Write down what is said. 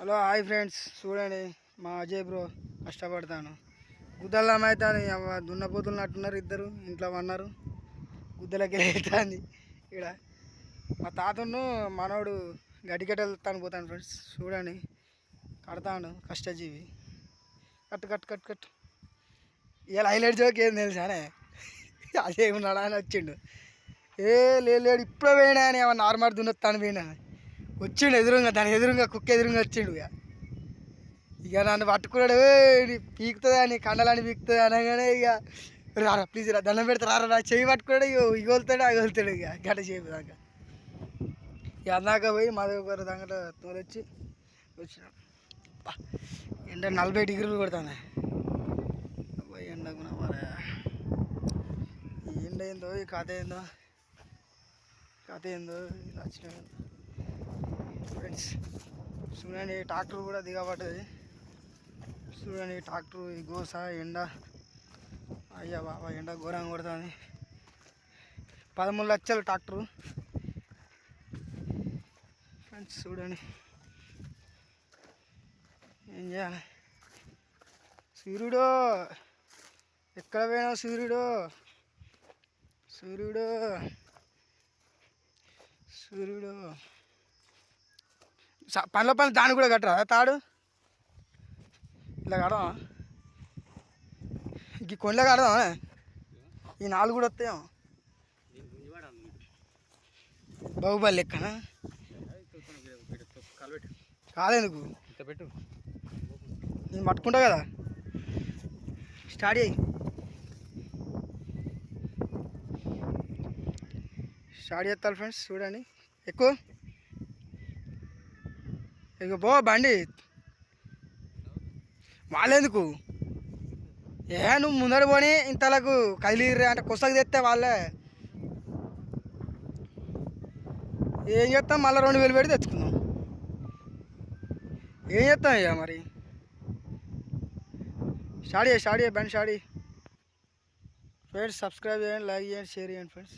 Hello hi friends. చూడండి మా Ajay bro కష్టపడతాను. గుద్దలం అవుతుంది దున్నపోతులు నట్టున్నారు ఇద్దరు ఇంట్లో ఉన్నారు గుద్దలకి వెళ్తుంది ఇక్కడ మా తాతను మనోడు గడిగడ్డలు వెళ్తాను పోతాను ఫ్రెండ్స్. చూడండి కడతాను కష్టజీవి. Cut cut cut cut. ఇలా హైలైట్ జోక్ ఏం తెలుసానే అదే ఉన్నాడా అని వచ్చిండు. ఏ లేడు ఇప్పుడే పోయినా అని. ఏమన్నా నార్మల్ దున్నొత్తాను పోయినా. వచ్చిండు ఎదురుగా దాని ఎదురుగా కుక్క ఎదురుగా వచ్చిండు ఇక. ఇక నన్ను పట్టుకున్నాడు పీకుతుంది అని కండలాన్ని పీకుతుంది? అనగానే ఇక రారా ప్లీజ్ రా దండం పెడతా రారా నా చెయ్యి పట్టుకున్నాడు ఇక ఇగోలుతాడు అగలుతాడు ఇక గట చేయి దాకా. ఇక అందాక పోయి మాధవ దాకా తోలొచ్చి వచ్చినాం. అబ్బా, ఎండ నలభై డిగ్రీలు కొడుతుంది. అబ్బాయి ఎండకు మరి ఈ ఎండ ఏందో ఈ కథ ఏందో కథ ఏందో ఇలా వచ్చినా. ఫ్రెండ్స్. చూడండి ట్రాక్టర్ కూడా దిగబడ్డది. చూడండి ట్రాక్టర్ ఈ గోస ఎండ. అయ్యా బాబా ఎండ ఘోరంగా కొడుతుంది. పదమూడు లక్షలు ట్రాక్టరు. ఫ్రెండ్స్ చూడండి. ఏం చేయాలి? సూర్యుడు! ఎక్కడ పోయినావు సూర్యుడు? సూర్యుడు! సూర్యుడు! పనిలో పని దాన్ని కూడా కట్టరా? తాడు? ఇలా కడదాం ఈ కొండలో కడదాం ఈ నాలుగు కూడా వస్తాయేమో. బాహుబలి లెక్కన? కాలేందుకు. పెట్టు నేను పట్టుకుంటా కదా. స్టార్ట్ చేయి. స్టార్ట్ చేస్తారు ఫ్రెండ్స్ చూడండి. ఎక్కువ? ఇక పో బండి. వాళ్ళెందుకు? ఏ నువ్వు ముందర పోని ఇంతలకు కదిలిర్రే అంటే కుసకు తెస్తే వాళ్ళే. ఏం చేస్తాం? మళ్ళీ రెండు వేలు పెట్టి తెచ్చుకుందాం. ఏం చేస్తాం ఇక మరి? స్టార్ట్ చేయి స్టార్ట్ చేయి బండి స్టార్ట్ చేయి. ఫ్రెండ్స్ సబ్స్క్రైబ్ చేయండి లైక్ చేయండి షేర్ చేయండి ఫ్రెండ్స్